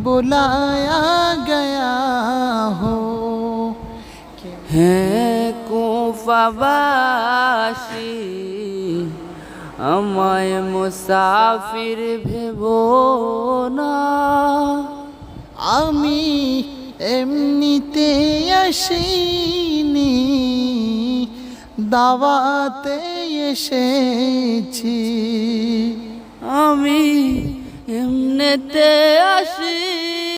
बुलाया गया हो হে কুফাবাসী আমায় মুসাফির ভেব না আমি এমনিতে আসিনি দাওয়াতে এসেছি আমি এমনিতে আসি।